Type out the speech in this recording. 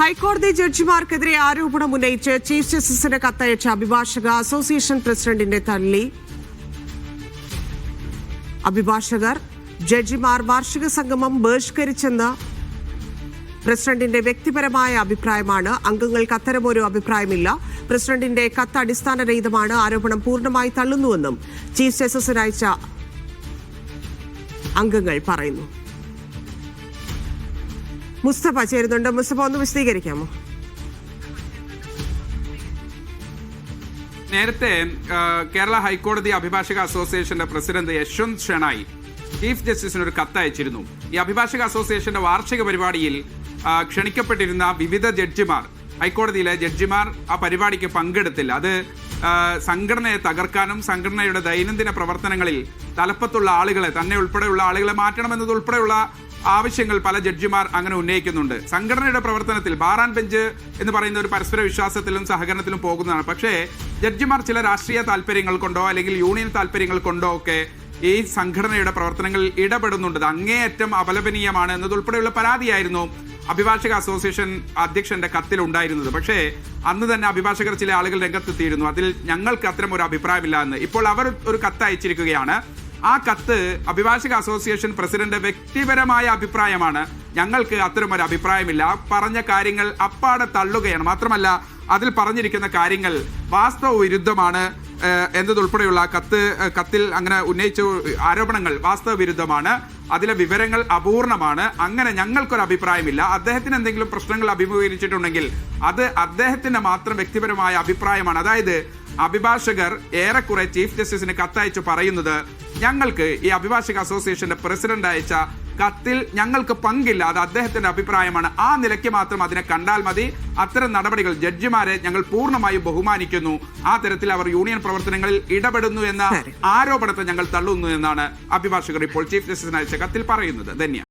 ഹൈക്കോടതി ജഡ്ജിമാർക്കെതിരെ ആരോപണം ഉന്നയിച്ച് ചീഫ് ജസ്റ്റിസിന് കത്തയച്ച അഭിഭാഷക അസോസിയേഷൻ പ്രസിഡന്റിന്റെ തള്ളി. അഭിഭാഷകർ ജഡ്ജിമാർ വാർഷിക സംഗമം ബഹിഷ്കരിച്ചെന്ന് പ്രസിഡന്റിന്റെ വ്യക്തിപരമായ അഭിപ്രായമാണ്. അംഗങ്ങൾക്ക് അത്തരമൊരു അഭിപ്രായമില്ല. പ്രസിഡന്റിന്റെ കത്ത് അടിസ്ഥാനരഹിതമാണ്. ആരോപണം പൂർണമായി തള്ളുന്നുവെന്നും ചീഫ് ജസ്റ്റിസിന് അയച്ച അംഗങ്ങൾ പറയുന്നു. മുസ്തഫ ചേരുന്നുണ്ട്. മുസ്തഫ ഒന്ന് വിശദീകരിക്കാമോ? നേരത്തെ കേരള ഹൈക്കോടതി അഭിഭാഷക അസോസിയേഷന്റെ പ്രസിഡന്റ് യശ്വന്ത് ഷെണായി ചീഫ് ജസ്റ്റിസിന് ഒരു കത്ത് അയച്ചിരുന്നു ഈ അഭിഭാഷക അസോസിയേഷന്റെ വാർഷിക പരിപാടിയിൽ ക്ഷണിക്കപ്പെട്ടിരുന്ന വിവിധ ജഡ്ജിമാർ ഹൈക്കോടതിയിലെ ജഡ്ജിമാർ ആ പരിപാടിക്ക് പങ്കെടുത്തില്ല. അത് സംഘടനയെ തകർക്കാനും സംഘടനയുടെ ദൈനംദിന പ്രവർത്തനങ്ങളിൽ തലപ്പത്തുള്ള ആളുകളെ തന്നെ ഉൾപ്പെടെയുള്ള ആളുകളെ മാറ്റണമെന്നതുൾപ്പെടെയുള്ള ആവശ്യങ്ങൾ പല ജഡ്ജിമാർ അങ്ങനെ ഉന്നയിക്കുന്നുണ്ട്. സംഘടനയുടെ പ്രവർത്തനത്തിൽ ബാർ ആൻഡ് ബെഞ്ച് എന്ന് പറയുന്ന ഒരു പരസ്പര വിശ്വാസത്തിലും സഹകരണത്തിലും പോകുന്നതാണ്. പക്ഷേ ജഡ്ജിമാർ ചില രാഷ്ട്രീയ താല്പര്യങ്ങൾ കൊണ്ടോ അല്ലെങ്കിൽ യൂണിയൻ താല്പര്യങ്ങൾ കൊണ്ടോ ഒക്കെ ഈ സംഘടനയുടെ പ്രവർത്തനങ്ങളിൽ ഇടപെടുന്നുണ്ട്. അങ്ങേയറ്റം അപലപനീയമാണ് എന്നതുൾപ്പെടെയുള്ള പരാതിയായിരുന്നു അഭിഭാഷക അസോസിയേഷൻ അധ്യക്ഷന്റെ കത്തിൽ ഉണ്ടായിരുന്നത്. പക്ഷേ അന്ന് തന്നെ അഭിഭാഷകർ ചില ആളുകൾ രംഗത്തെത്തിയിരുന്നു. അതിൽ ഞങ്ങൾക്ക് അത്തരം ഒരു അഭിപ്രായമില്ല എന്ന്. ഇപ്പോൾ അവർ ഒരു കത്ത് അയച്ചിരിക്കുകയാണ് ആ കത്ത് അഭിഭാഷക അസോസിയേഷൻ പ്രസിഡന്റ് വ്യക്തിപരമായ അഭിപ്രായമാണ്. ഞങ്ങൾക്ക് അത്തരം ഒരു അഭിപ്രായമില്ല. പറഞ്ഞ കാര്യങ്ങൾ അപ്പാടെ തള്ളുകയാണ്. മാത്രമല്ല അതിൽ പറഞ്ഞിരിക്കുന്ന കാര്യങ്ങൾ വാസ്തവ വിരുദ്ധമാണ് എന്നതുൾപ്പെടെയുള്ള കത്ത് കത്തിൽ അങ്ങനെ ഉന്നയിച്ച ആരോപണങ്ങൾ വാസ്തവ വിരുദ്ധമാണ്. അതിലെ വിവരങ്ങൾ അപൂർണമാണ്. അങ്ങനെ ഞങ്ങൾക്കൊരു അഭിപ്രായമില്ല. അദ്ദേഹത്തിന് എന്തെങ്കിലും പ്രശ്നങ്ങൾ അഭിമുഖീകരിച്ചിട്ടുണ്ടെങ്കിൽ അത് അദ്ദേഹത്തിന്റെ മാത്രം വ്യക്തിപരമായ അഭിപ്രായമാണ്. അതായത് അഭിഭാഷകർ ഏറെക്കുറെ ചീഫ് ജസ്റ്റിസിന് കത്തയച്ചു പറയുന്നത് ഞങ്ങൾക്ക് ഈ അഭിഭാഷക അസോസിയേഷന്റെ പ്രസിഡന്റ് അയച്ച കത്തിൽ ഞങ്ങൾക്ക് പങ്കില്ല അത് അദ്ദേഹത്തിന്റെ അഭിപ്രായമാണ്. ആ നിലയ്ക്ക് മാത്രം അതിനെ കണ്ടാൽ മതി. അത്തരം നടപടികൾ ജഡ്ജിമാരെ ഞങ്ങൾ പൂർണമായും ബഹുമാനിക്കുന്നു. ആ തരത്തിൽ അവർ യൂണിയൻ പ്രവർത്തനങ്ങളിൽ ഇടപെടുന്നു എന്ന ആരോപണത്തെ ഞങ്ങൾ തള്ളുന്നു എന്നാണ് അഭിഭാഷകർ ഇപ്പോൾ ചീഫ് ജസ്റ്റിസിന് അയച്ച കത്തിൽ പറയുന്നത്. ധന്യ.